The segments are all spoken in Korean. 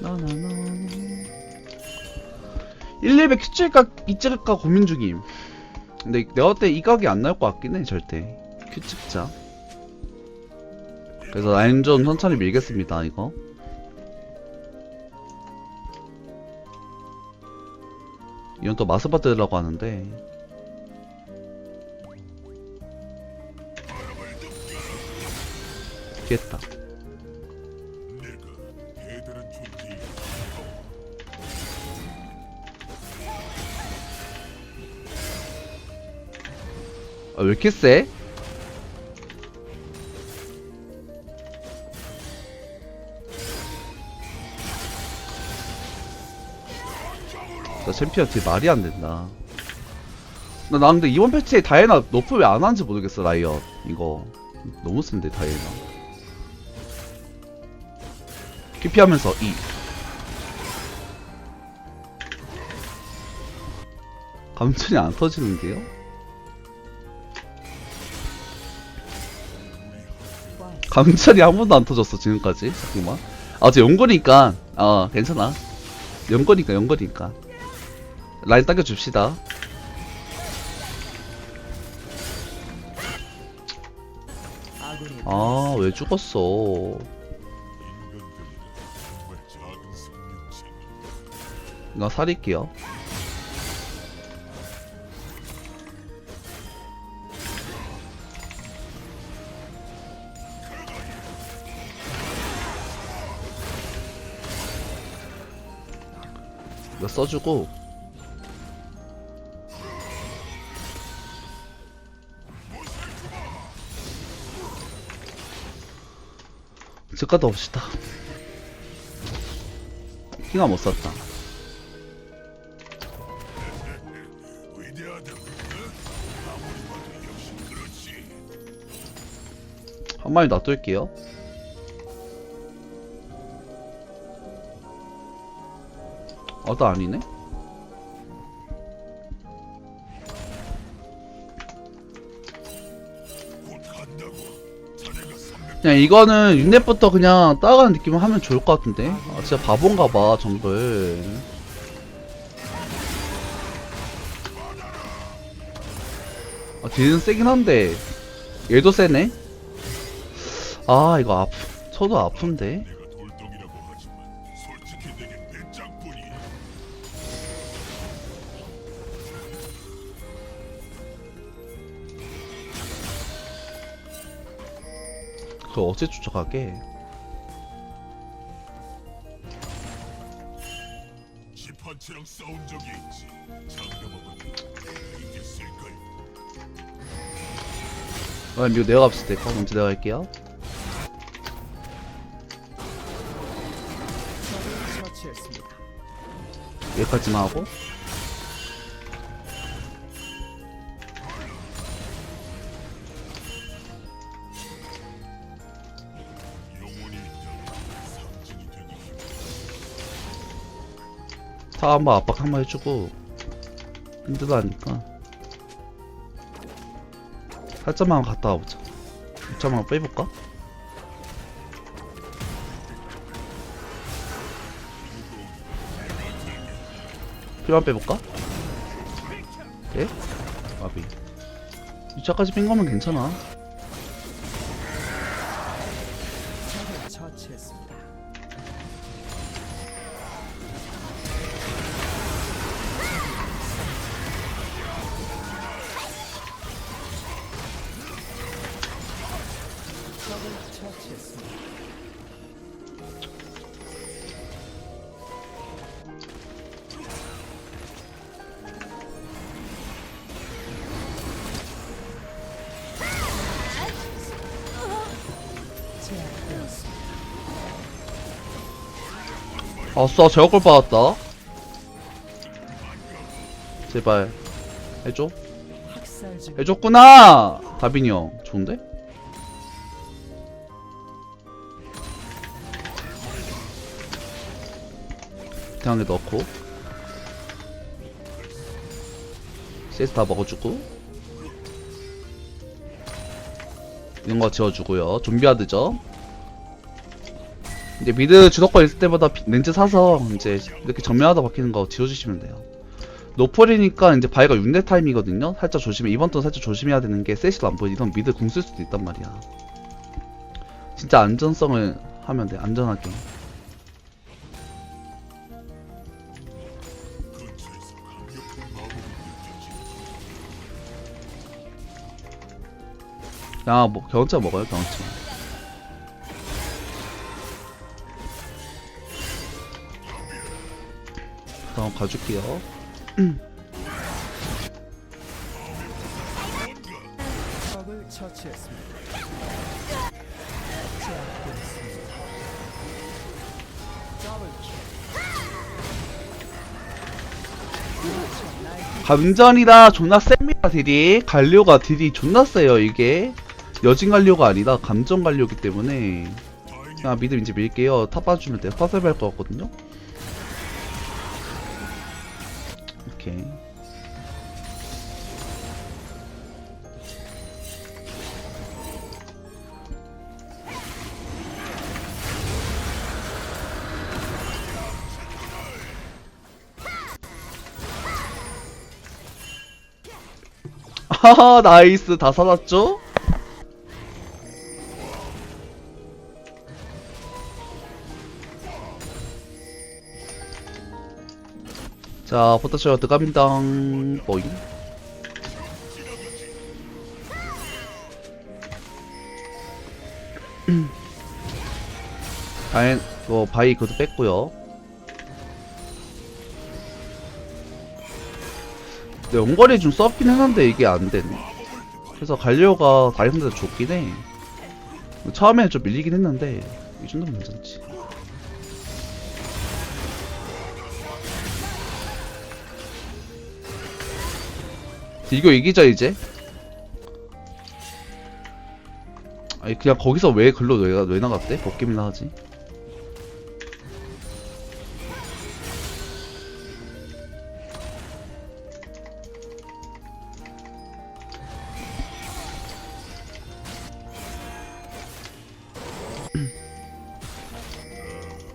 나나나 1렙에 큐 찍을까 이 찍을까 고민 중임. 근데 내가 볼때 이 각이 안 나올 것 같긴 해 절대. 큐 찍자. 그래서 라인 좀 천천히 밀겠습니다 이거. 이건 또 마스 받으려고 하는데 존재이 아, 왜 이렇게 세? 나 챔피언 뒤 말이 안 된다. 나, 나 근데 이번 패치에 다이애나 너프 왜 안 하는지 모르겠어, 라이엇. 이거. 너무 센데, 다이애나. 키피 하면서 2. 감천이 안 터지는데요? 감천이 한 번도 안 터졌어 지금까지. 잠깐만. 아저 연거니까. 어 괜찮아. 연거니까 연거니까. 라인 당겨줍시다. 아 왜 죽었어 나 살릴게요 이거 써주고. 집 갔다 옵시다. 킹아 못 샀다 한 마리 놔둘게요. 아, 나 아니네? 그냥 이거는 6렙부터 그냥 따라가는 느낌을 하면 좋을 것 같은데? 아, 진짜 바본가 봐, 정글. 아, 딜은 세긴 한데, 얘도 세네? 아, 이거 아프, 저도 아픈데? 그거 어째 쫓아가게? 지판체랑 싸운 적이 있지 장담하거든 이겼을걸 그럼 이거 내가 갑시다. 그럼 먼저 내가 할게요. 여기까지만 하고. 타 한번 압박 한번 해주고 힘들다니까 살짝만 갔다 와보자 살짝만 빼볼까? 필요한 빼볼까? 예? 마비 2차까지 뺀 거면 괜찮아 아싸 제어골 받았다. 제발. 해줘? 해줬구나! 다빈이 형 좋은데? 태양에 넣고. CS 다 먹어주고. 이런 거 지워주고요. 좀비하드죠 이제 미드 주도권 있을 때마다 비- 렌즈 사서 이제 이렇게 정면하다 박히는 거 지워주시면 돼요. 노폴이니까 이제 바이가 6렙 타임이거든요. 살짝 조심해. 이번 턴 살짝 조심해야 되는 게 세시도 안 보여. 이런 미드 궁 쓸 수도 있단 말이야. 진짜 안전성을 하면 돼. 안전하게. 야, 뭐 경험치 먹어요. 경험 가줄게요. 더블킬. 감전이라 존나 셉니다 딜이 갈료가 딜이 존나 세요 이게. 여진 갈료가 아니라 감전 갈료기 때문에. 그냥 미드 이제 밀게요. 탑 봐주면 돼요. 파섭 할것 같거든요 오케이 하하 나이스 다 살았죠? 자 포타쇼 들어갑니다 보잉 다행 뭐 바이 그것도 뺐고요 네, 원거리 좀 썼긴 했는데 이게 안 되네. 그래서 갈리오가 다른 상대도 좋긴 해. 처음에는 좀 밀리긴 했는데 이 정도면 괜찮지. 이거 이기자 이제. 아니 그냥 거기서 왜 글로 왜, 가- 왜 나갔대? 벗김이나 하지.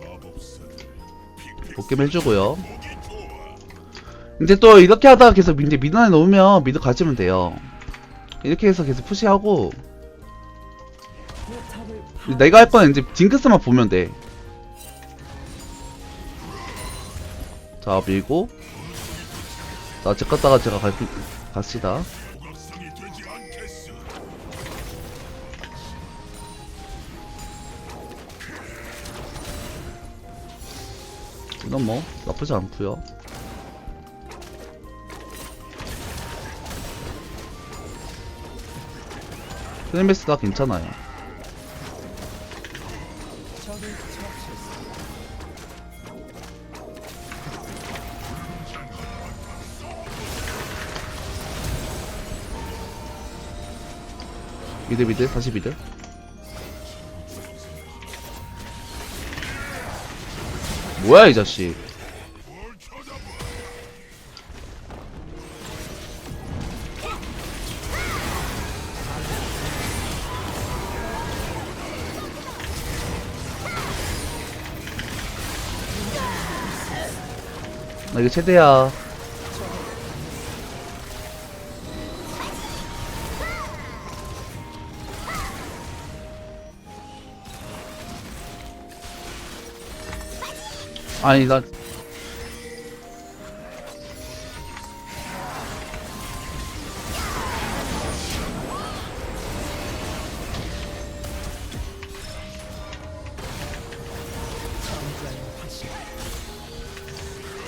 마법사들 복김 해주고요. 이제 또 이렇게 하다가 계속 이제 미드 안에 놓으면 미드 가지면 돼요. 이렇게 해서 계속 푸시하고 내가 할 거는 이제 징크스만 보면 돼. 자 밀고 자 제갔다가 제가 갈 갑시다. 이건 뭐 나쁘지 않고요. 크레메스가 괜찮아요. 적을 처치했습니다. 미드 미드 다시 미드. 뭐야 이 자식. 나 이거 최대야. 아니 나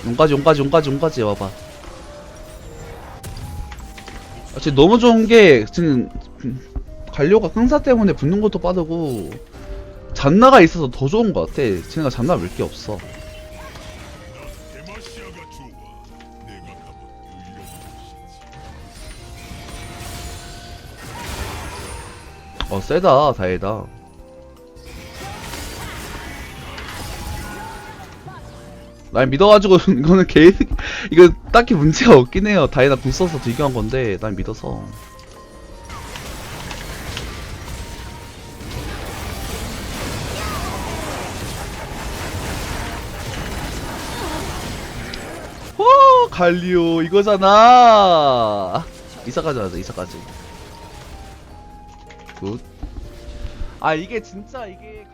용까지 용까지 용까지 용까지 와봐. 아, 지금 너무 좋은 게 지금 음, 관료가 강사 때문에 붙는 것도 빠르고 잔나가 있어서 더 좋은 것 같아. 쟤네가 잔나 밀게 없어. 어 세다 다행이다 날 믿어가지고 이거는 개 이거 딱히 문제가 없긴 해요. 다이나 궁 써서 비교한 건데 날 믿어서. 호 갈리오 이거잖아! 이사까지 하자 이사까지. 굿아 이게 진짜 이게